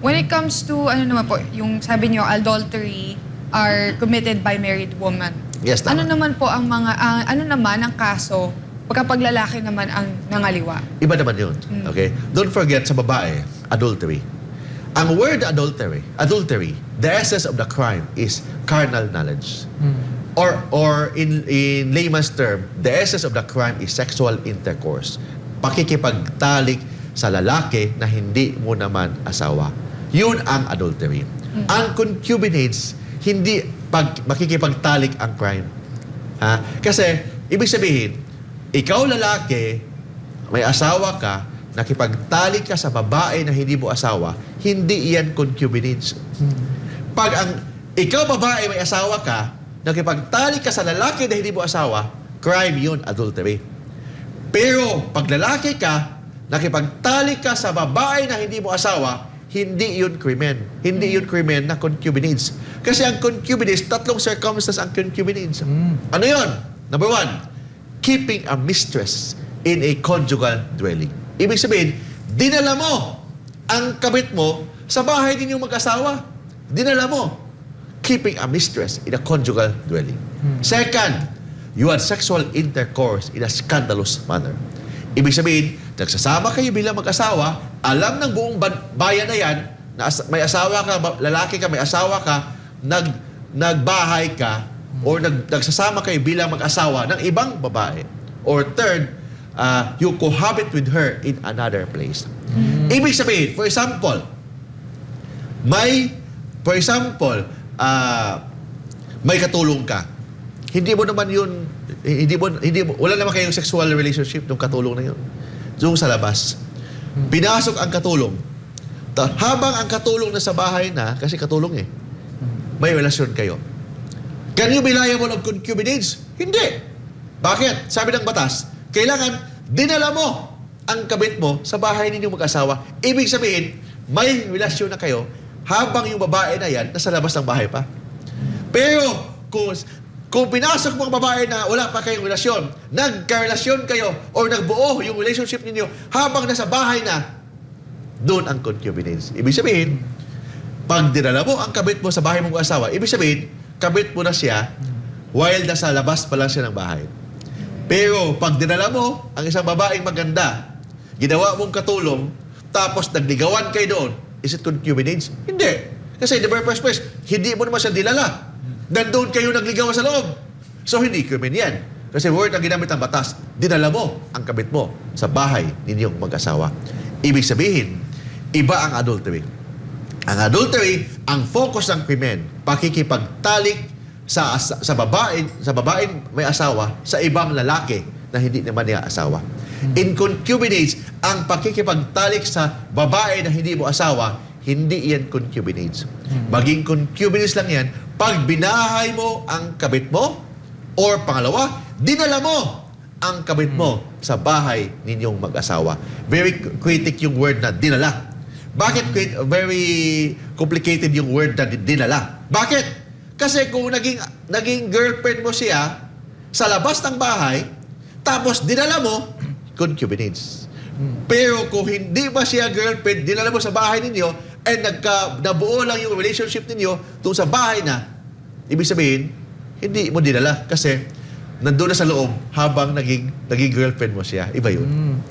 When it comes to, ano naman po, yung sabi niyo, adultery are committed by married woman. Yes, tama. Ano naman po ang mga, ang- ano naman ang kaso kapag lalaki naman ang nangaliwa? Iba naman yun. Okay? Don't forget sa babae, adultery. Ang word adultery, adultery, the essence of the crime is carnal knowledge. Or or in in layman's term, the essence of the crime is sexual intercourse. Pakikipagtalik sa lalaki na hindi mo naman asawa. Yun ang adultery. Ang concubinage, hindi pag makikipagtalik ang crime. Ha? Kasi, ibig sabihin, ikaw lalaki, may asawa ka, nakipagtalik ka sa babae na hindi mo asawa, hindi iyan concubinage. Pag ang ikaw babae may asawa ka, nakipagtalik ka sa lalaki na hindi mo asawa, crime yun, adultery. Pero pag lalaki ka, nakipagtalik ka sa babae na hindi mo asawa, hindi yun krimen. Hindi yun krimen na concubinage. Kasi ang concubinage, tatlong circumstances ang concubinage. Ano yun? Number one, keeping a mistress in a conjugal dwelling. Ibig sabihin, dinala mo ang kabit mo sa bahay ninyong mag-asawa. Dinala mo. Keeping a mistress in a conjugal dwelling. Second, you had sexual intercourse in a scandalous manner. Ibig sabihin, nagsasama kayo bilang mag-asawa, alam ng buong bayan na yan, na as- may asawa ka, lalaki ka, may asawa ka, nag, nagbahay ka, or nag, nagsasama kayo bilang mag-asawa ng ibang babae. Or third, uh, you cohabit with her in another place. Ibig sabihin, for example, may, for example, ah, may katulong ka. Hindi mo naman yun, hindi mo, hindi mo, wala naman kayong sexual relationship ng katulong na yun. Doon sa labas. Pinasok ang katulong. Habang ang katulong na sa bahay na, kasi katulong eh, may relasyon kayo. Can you be liable of concubinage? Hindi. Bakit? Sabi ng batas, kailangan dinala mo ang kabit mo sa bahay ninyo mag-asawa. Ibig sabihin, may relasyon na kayo habang yung babae na yan nasa labas ng bahay pa. Pero kung kung pinasok mo ang babae na wala pa kayong relasyon, nagka-relasyon kayo or nagbuo yung relationship ninyo habang nasa bahay na, doon ang concubinage. Ibig sabihin, pag dinala mo ang kabit mo sa bahay mong asawa, ibig sabihin, kabit mo na siya while nasa labas pa lang siya ng bahay. Pero pag dinala mo ang isang babaeng maganda, ginawa mong katulong, tapos nagligawan kayo doon, is it concubinage? Hindi. Kasi in the first place, hindi mo naman siya dinala. Nandun kayo nagligawan sa loob. So hindi crimen yan. Kasi word ang ginamit ng batas, dinala mo ang kabit mo sa bahay ninyong mag-asawa. Ibig sabihin, iba ang adultery. Ang adultery, ang focus ng krimen, pakikipagtalik sa sa babae sa babaeng may asawa sa ibang lalaki na hindi naman niya asawa. In concubinage, ang pakikipagtalik sa babae na hindi mo asawa, hindi yan concubinage. Maging concubinage lang yan pag binahay mo ang kabit mo or pangalawa, dinala mo ang kabit mo sa bahay ninyong mag-asawa. Very critic yung word na dinala. Bakit very complicated yung word na di- dinala? Bakit? Kasi kung naging, naging girlfriend mo siya sa labas ng bahay, tapos dinala mo, concubinage. Pero kung hindi ba siya girlfriend, dinala mo sa bahay ninyo, and nagka, nabuo lang yung relationship ninyo doon sa bahay na, ibig sabihin, hindi mo dinala kasi nandun na sa loob habang naging, naging girlfriend mo siya. Iba yun.